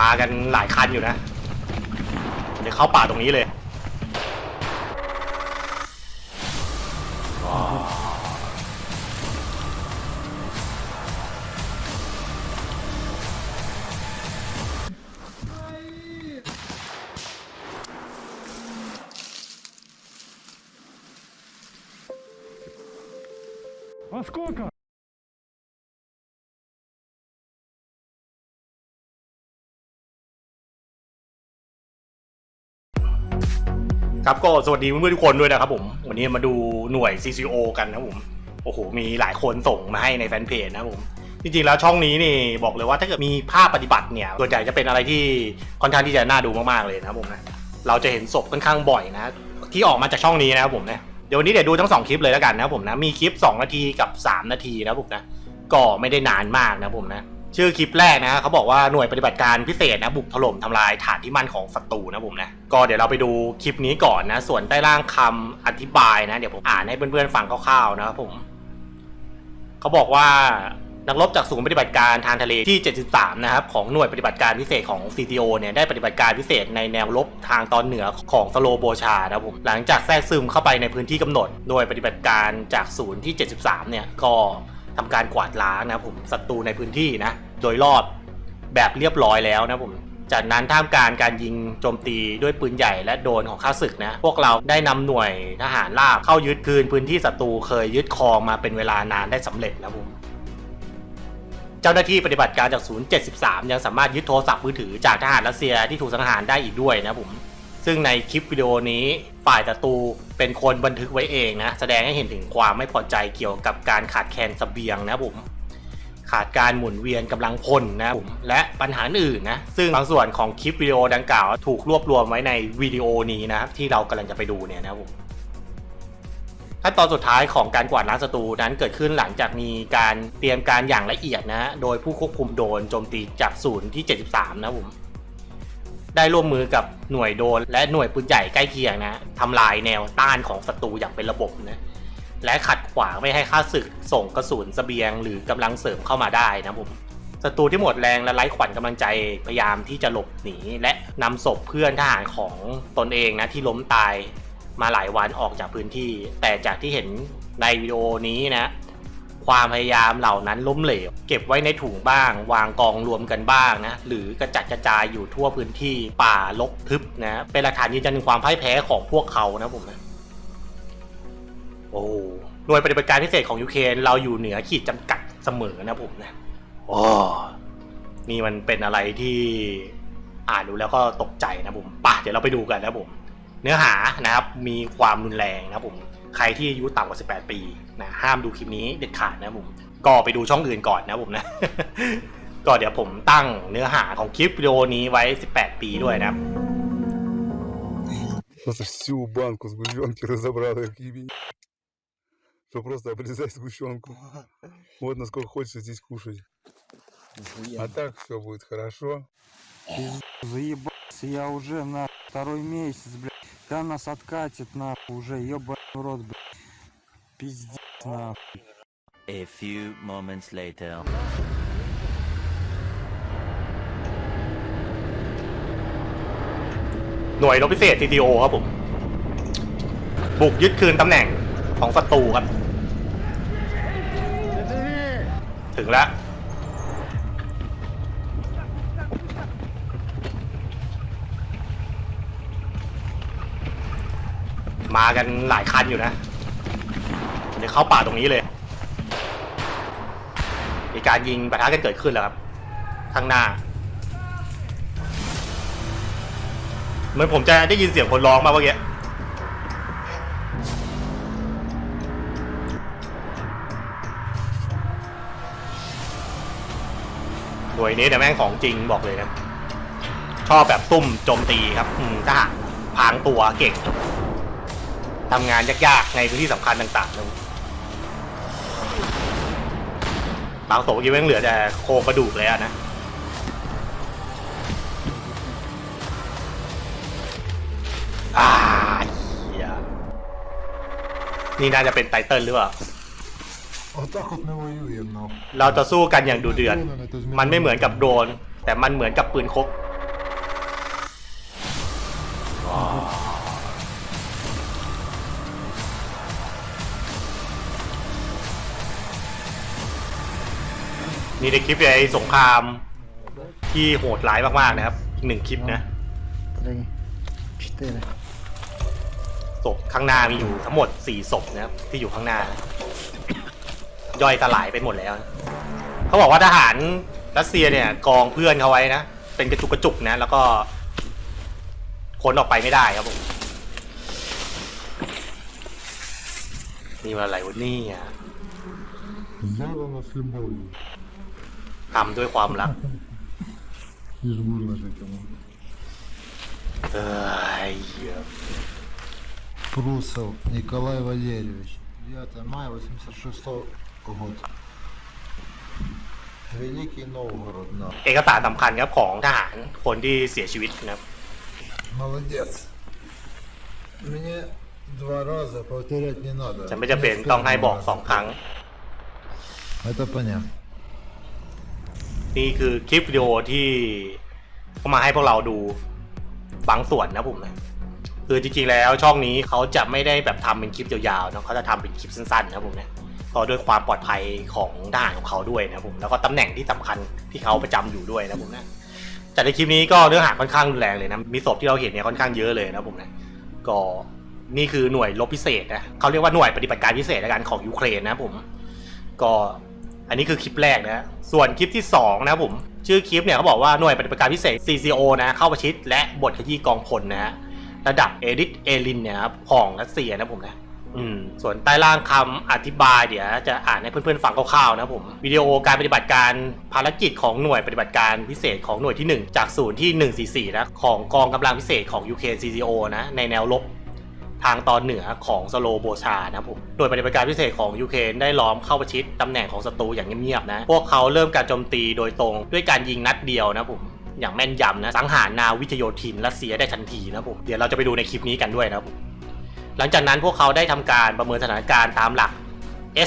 มากันหลายคันอยู่นะ เดี๋ยวเข้าป่าตรงนี้เลย А сколько? ครับก็สวัสดีเพื่อนๆทุกคนด้วยนะครับผมวันนี้มาดูหน่วย CCO กันนะผมโอ้โหมีหลายคนส่งมาให้ในแฟนเพจนะผมจริงๆแล้วช่องนี้นี่บอกเลยว่าถ้าเกิดมีภาพปฏิบัติเนี่ยส่วนใหญ่จะเป็นอะไรที่ค่อนข้างที่จะน่าดูมากๆเลยนะผมนะเราจะเห็นศพค่อนข้างบ่อยนะ ที่ออกมาจากช่องนี้นะครับผมนะเดี๋ยววันนี้เดี๋ยวดูทั้งสองคลิปเลยแล้วกันนะผมนะมีคลิป 2 นาทีกับ 3 นาทีนะผมนะก็ไม่ได้นานมากนะผมนะ ชื่อคลิปแรกนะเขาบอกว่าหน่วยปฏิบัติการพิเศษนะบุกถล่มทำลายฐานที่มั่นของศัตรูนะผมนะก็เดี๋ยวเราไปดูคลิปนี้ก่อนนะ ส่วนใต้ล่างคำอธิบายนะ เดี๋ยวผมอ่านให้เพื่อนๆฟังคร่าวๆนะครับผมเขาบอกว่านักรบจากศูนย์ปฏิบัติการทางทะเลที่ 73 นะครับ ของหน่วยปฏิบัติการพิเศษของ CTO เนี่ยได้ปฏิบัติการพิเศษในแนวรบทางตอนเหนือของสโลโบชานะผมหลังจากแทรกซึมเข้าไปในพื้นที่กำหนด หน่วยปฏิบัติการจากศูนย์ที่ 73 เนี่ยก็ ทำการกวาดล้างนะผมศัตรูในพื้นที่นะโดยรอบแบบเรียบร้อยแล้วนะผมจากนั้นท่ามกลารการยิงโจมตีด้วยปืนใหญ่และโดนของข้าศึกนะ พวกเราได้นำหน่วยทหารราบเข้ายึดคืนพื้นที่ศัตรูเคยยึดครองมาเป็นเวลานานได้สำเร็จแล้วผมเจ้าหน้าที่ปฏิบัติการจากศูนย์73 ยังสามารถยึดโทรศัพท์มือถือจากทหารรัสเซียที่ถูกสังหารได้อีกด้วยนะผมซึ่งในคลิปวิดีโอนี้ ฝ่ายศัตรูเป็นคนบันทึกไว้เองนะ แสดงให้เห็นถึงความไม่พอใจเกี่ยวกับการขาดแคลนเสบียงนะผมขาดการหมุนเวียนกำลังพลนะผมและปัญหาอื่นนะ ซึ่งบางส่วนของคลิปวิดีโอดังกล่าว ถูกรวบรวมไว้ในวิดีโอนี้นะครับที่เรากำลังจะไปดูเนี่ยนะผมขั้นตอนสุดท้ายของการกวาดล้างศัตรูนั้นเกิดขึ้นหลังจากมีการเตรียมการอย่างละเอียดนะ โดยผู้ควบคุมโดนโจมตีจากศูนย์ที่ 73 นะผม ได้ร่วมมือกับหน่วยโดน และหน่วยปืนใหญ่ใกล้เคียงนะทำลายแนวต้านของศัตรูอย่างเป็นระบบนะและขัดขวางไม่ให้ข้าศึกส่งกระสุนเสบียง หรือกำลังเสริมเข้ามาได้นะผมศัตรูที่หมดแรงและไร้ขวัญกำลังใจพยายามที่จะหลบหนี และนำศพเพื่อนทหารของตนเองนะที่ล้มตายมาหลายวันออกจากพื้นที่ แต่จากที่เห็นในวิดีโอนี้นะ ความพยายามเหล่านั้นล้มเหลว เก็บไว้ในถุงบ้าง วางกองรวมกันบ้างนะหรือกระจัดกระจายอยู่ทั่วพื้นที่ป่ารกทึบนะเป็นหลักฐานยืนยันถึงความพ่ายแพ้ของพวกเขานะผมนะโอ้หน่วยปฏิบัติการพิเศษของยูเครนเราอยู่เหนือขีดจำกัดเสมอนะผมนะโอ้นี่มันเป็นอะไรที่อ่านดูแล้วก็ตกใจนะผมป่ะเดี๋ยวเราไปดูกันนะผม เนื้อหานะครับมีความรุนแรงนะผม ใครที่อายุต่ำกว่า 18 ปีนะห้ามดูคลิปนี้เด็ดขาดนะครับผม ก็ไปดูช่องอื่นก่อนนะผมนะ ก็เดี๋ยวผมตั้งเนื้อหาของคลิปวิดีโอนี้ไว้ 18 ปีด้วยนะครับ Просто всю банку сгущенки разобрал, как ебень. Что просто обрезай сгущенку. Вот насколько хочешь здесь кушать. А так все будет хорошо. Заебался я уже на второй месяц, блядь. Когда нас откатит нахуй уже, ебаный в рот, блядь. Пиздец нахуй. A few moments later. หน่วยรบพิเศษ CTO ครับผม บุกยึดคืนตำแหน่งของศัตรูครับ ถึงแล้ว มากันหลายคันอยู่นะ เดี๋ยวเข้าป่าตรงนี้เลย มีการยิงปะทะกันเกิดขึ้นแล้วครับ ข้างหน้า เหมือนผมจะได้ยินเสียงคนร้องมาเมื่อกี้หน่วยนี้แต่ยแม่งของจริงบอกเลยนะ ชอบแบบตุ้มโจมตีครับอืมทหารพางตัวเก่ง ทำงานยากๆ ในพื้นที่สำคัญต่างๆนะบางศพเมื่อกี้แม่งเหลือแต่โครงกระดูกเลยอะนะ อ่าเหี้ยนี่น่าจะเป็นไตเติลหรือเปล่า Вот так вот мы воюем, нахуй. เราจะสู้กันอย่างดูเดือด มันไม่เหมือนกับโดรน แต่มันเหมือนกับปืนคก นี่ในคลิปไอ้สงครามที่โหดร้ายมากๆนะครับอีกหนึ่งคลิปนะ Три, четыре. ศพข้างหน้ามีอยู่ทั้งหมดสี่ศพนะครับที่อยู่ข้างหน้า ย่อยสลายไปหมดแล้วนะเขาบอกว่าทหารรัสเซียเนี่ยกองเพื่อนเขาไว้นะ เป็นกระจุกกระจุกนะ แล้วก็ขนออกไปไม่ได้ครับผมนี่มันอะไรวะเนี่ย Сделано с любовью. ทำด้วยความรัก Лишь бы выложить ему. เอ้ยเหี้ย Прусов Николай Валерьевич. 9 мая 86 год. Великий Новгород, на. เอกสารสำคัญครับของทหารคนที่เสียชีวิตนะครับ Молодец. Мне два раза повторять не надо. จะไม่จะเป็นต้องให้บอกสองครั้ง Это понятно. นี่คือคลิปวิดีโอที่เขามาให้พวกเราดูบางส่วนนะผมนะคือจริงๆแล้วช่องนี้เขาจะไม่ได้แบบทำเป็นคลิปยาวๆเนอะเขาจะทำเป็นคลิปสั้นๆนะผมนะเพราะด้วยความปลอดภัยของทหารของเขาด้วยนะผมแล้วก็ตำแหน่งที่สำคัญที่เขาประจำอยู่ด้วยนะผมนะจากในคลิปนี้ก็เนื้อหาค่อนข้างรุนแรงเลยนะมีศพที่เราเห็นเนี่ยค่อนข้างเยอะเลยนะผมนะก็นี่คือหน่วยรบพิเศษนะเขาเรียกว่าหน่วยปฏิบัติการพิเศษในการของยูเครนนะผม ก็ อันนี้คือคลิปแรกนะ ส่วนคลิปที่2นะผม ชื่อคลิปเนี่ยเขาบอกว่าหน่วยปฏิบัติการพิเศษ CCO นะ เข้าประชิดและบทขยี้กองพลนะฮะ ระดับเอริสเอลินเนี่ยครับของรัสเซียนะผมนะอืมส่วนใต้ล่างคำอธิบายเดี๋ยวจะอ่านให้เพื่อนๆฟังคร่าวๆนะผมวิดีโอการปฏิบัติการภารกิจของหน่วยปฏิบัติการพิเศษของหน่วยที่ 1 จากศูนย์ที่ 144นะของกองกำลังพิเศษของยูเครน CCO นะในแนวรบ ทางตอนเหนือของสโลโบชานะครับผมโดยปฏิบัติการพิเศษของยูเครนได้ล้อมเข้าประชิดตำแหน่งของศัตรูอย่างเงียบๆนะ พวกเขาเริ่มการโจมตีโดยตรงด้วยการยิงนัดเดียวนะผมอย่างแม่นยำนะสังหารนาวิทโยธินรัสเซียได้ทันทีนะผมเดี๋ยวเราจะไปดูในคลิปนี้กันด้วยนะครับผมหลังจากนั้นพวกเขาได้ทำการประเมินสถานการณ์ตามหลัก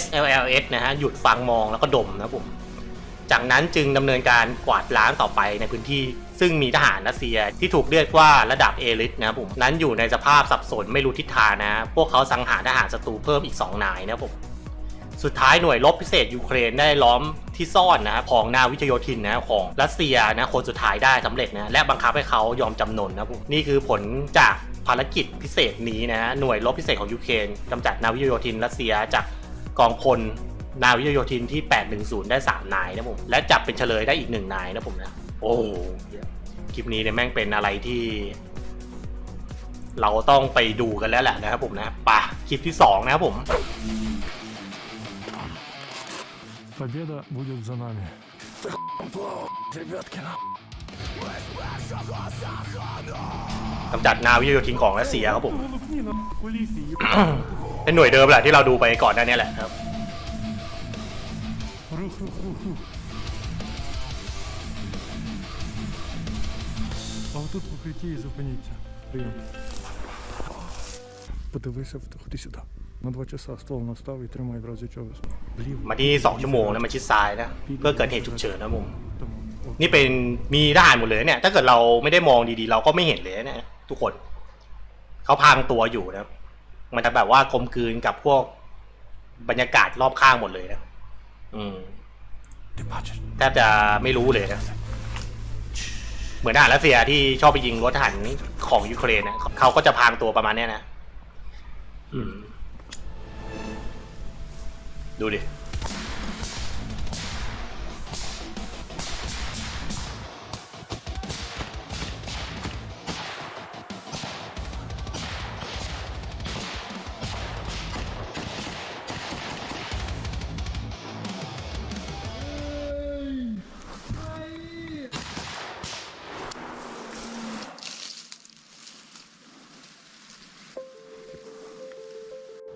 SLLS นะฮะหยุดฟังมองแล้วก็ดมนะครับผม จากนั้นจึงดำเนินการกวาดล้างต่อไปในพื้นที่ ซึ่งมีทหารรัสเซียที่ถูกเรียกว่าระดับเอลิทนะผมนั้นอยู่ในสภาพสับสนไม่รู้ทิศทางนะ พวกเขาสังหารทหารศัตรูเพิ่มอีก 2 นายนะผมสุดท้ายหน่วยรบพิเศษยูเครนได้ล้อมที่ซ่อนนะของนาวิทโยธินนะของรัสเซียนะคนสุดท้ายได้สำเร็จนะและบังคับให้เขายอมจำนนนะผมนี่คือผลจากภารกิจพิเศษนี้นะหน่วยรบพิเศษของยูเครนกำจัดนาวิทโยธินรัสเซียจากกองพล นาวิทโยธินที่ 810 ได้ 3 นายนะผม และจับเป็นเฉลยได้อีก 1 นายนะผมนะ โอ้โหคลิปนี้เนี่ยแม่งเป็นอะไรที่ เราต้องไปดูกันแล้วแหละนะครับผมนะไป่ะ คลิปที่ 2 นะครับผม Победа будет за нами. กำจัดนาวิทโยธินของรัสเซียครับผม เป็นหน่วยเดิมแหละที่เราดูไปก่อนหน้านี้แหละครับ Рух-рух-рух-рух. А отут в укритті і зупиніться. Прийом. Подивися, в- ходи сюди. На два часа ствол настав і тримай в разі чого. Вліво. มาที่ 2 ชั่วโมงนะมาชิดซ้ายนะ เพื่อเกิดเหตุฉุกเฉินนะผม Тому. От. นี่เป็นมีทหารหมดเลยเนี่ย ถ้าเกิดเราไม่ได้มองดีๆ เราก็ไม่เห็นเลยนะทุกคน เขาพรางตัวอยู่นะ มันจะแบบว่ากลมกลืนกับพวกบรรยากาศรอบข้างหมดเลยนะ อืมแทบจะไม่รู้เลยนะเหมือนทหารรัสเซียที่ชอบไปยิงรถทหารของยูเครนนะเขาก็จะพางตัวประมาณนี้นะดูดิ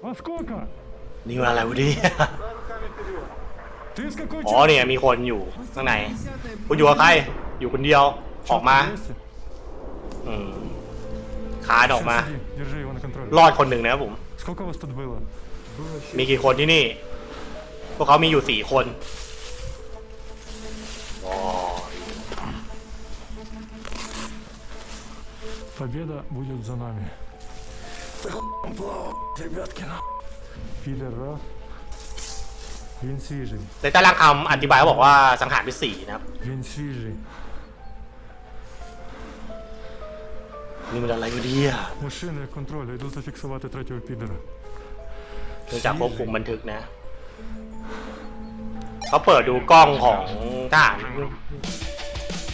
А сколько? นี่มันอะไรวะเนี่ย Ты с какой อ๋อเนี่ยมีคนอยู่ข้างใน คุณอยู่กับใคร อยู่คนเดียว ออกมา อืมคานออกมา Держи его на контроле. รอดคนหนึ่งนะครับผม Сколько вас тут было? มีกี่คนที่นี่ พวกเขามีอยู่สี่คนว้าว Победа будет за нами. Пидор раз. Він свіжий. ในใต้ล่างคำอธิบายเขาบอกว่าสังหารไปสี่นะครับ Він свіжий. นี่มันอะไรวะเนี่ย Машини контролю. Йду зафіксувати третього підера. เนื่องจากควบคุมบันทึกนะ เขาเปิดดูกล้องของทหาร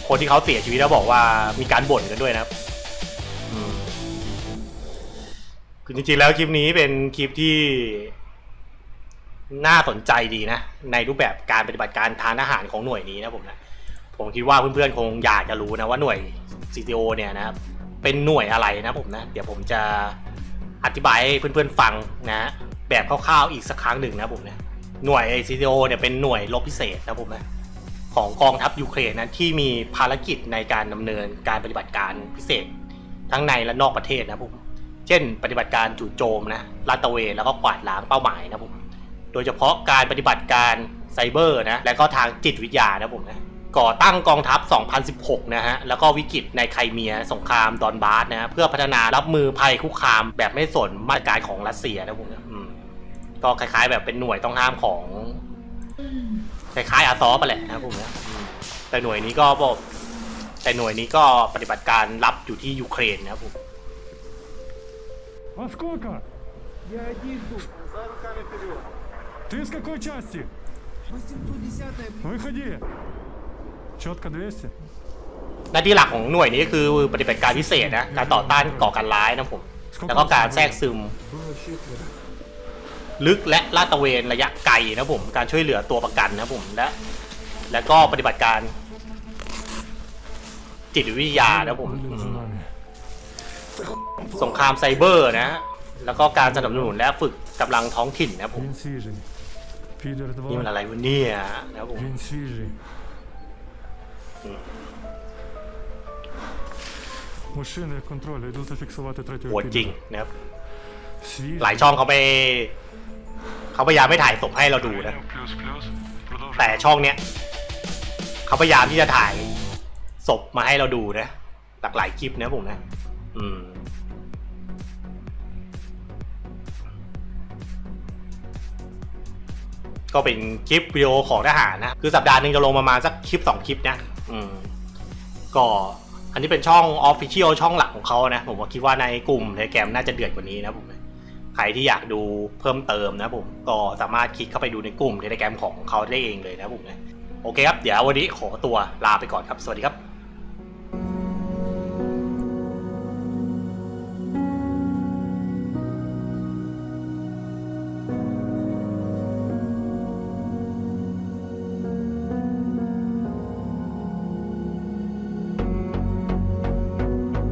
คนที่เขาเสียชีวิตแล้วบอกว่ามีการบ่นกันด้วยนะครับ คือจริงๆแล้วคลิปนี้เป็นคลิปที่น่าสนใจดีนะ ในรูปแบบการปฏิบัติการทางทหารของหน่วยนี้นะผมนะผมคิดว่าเพื่อนๆคงอยากจะรู้นะว่าหน่วย CTO เนี่ยนะครับเป็นหน่วยอะไรนะผมนะ เดี๋ยวผมจะอธิบายให้เพื่อนๆฟังนะแบบคร่าวๆอีกสักครั้งหนึ่งนะผมนะหน่วย CTO เนี่ยเป็นหน่วยรบพิเศษนะผมนะของกองทัพยูเครนนะที่มีภารกิจในการดำเนินการปฏิบัติการพิเศษทั้งในและนอกประเทศนะผม เช่น ปฏิบัติการจู่โจมนะลาดตระเวนแล้วก็กวาดล้างเป้าหมายนะผมโดยเฉพาะการปฏิบัติการไซเบอร์นะและก็ทางจิตวิทยานะผมนะก่อตั้งกองทัพ 2016 นะฮะ แล้วก็วิกฤตในไครเมีย สงครามดอนบาสนะ เพื่อพัฒนารับมือภัยคุกคามแบบไม่สนมาตรการของรัสเซียนะผมนะก็คล้ายๆ แบบเป็นหน่วยต้องห้ามของคล้ายๆอาซอฟไปแหละนะผมนะแต่หน่วยนี้ก็บอกแต่หน่วยนี้ก็ปฏิบัติการรับอยู่ที่ยูเครนนะครับผม А сколько? Я один тут. Ты с какой части? 810 Выходи. Четко 200. หน้าที่หลักของหน่วยนี้คือปฏิบัติการพิเศษนะ การต่อต้านก่อการร้ายนะผม แล้วก็การแทรกซึม ลึกและลาดตระเวนระยะไกลนะผม การช่วยเหลือตัวประกันนะผม และ แล้วก็ปฏิบัติการ จิตวิทยานะผม Блин, за нами. สงครามไซเบอร์นะ แล้วก็การสนับสนุนและฝึกกำลังท้องถิ่นนะผม นี่มันอะไรวะเนี่ยนะครับผมปวดจริงนะครับ หลายช่องเขาไป เขาพยายามไม่ถ่ายส่งให้เราดูนะ แต่ช่องเนี้ยเขาพยายามที่จะถ่ายศพมาให้เราดูนะหลากหลายคลิปนะผมนะ อืม ก็เป็นคลิปวิดีโอของทหารนะ คือสัปดาห์หนึ่งจะลงประมาณสักคลิปสองคลิปนะ อืม ก็อันนี้เป็นช่องออฟฟิเชียลช่องหลักของเขานะ ผมว่าคิดว่าในกลุ่มในแกรมน่าจะเดือดกว่านี้นะผมใครที่อยากดูเพิ่มเติมนะผมก็สามารถคลิกเข้าไปดูในกลุ่มเทเลแกรมของเขาได้เองเลยนะผมนะโอเคครับ เดี๋ยววันนี้ขอตัวลาไปก่อนครับ สวัสดีครับ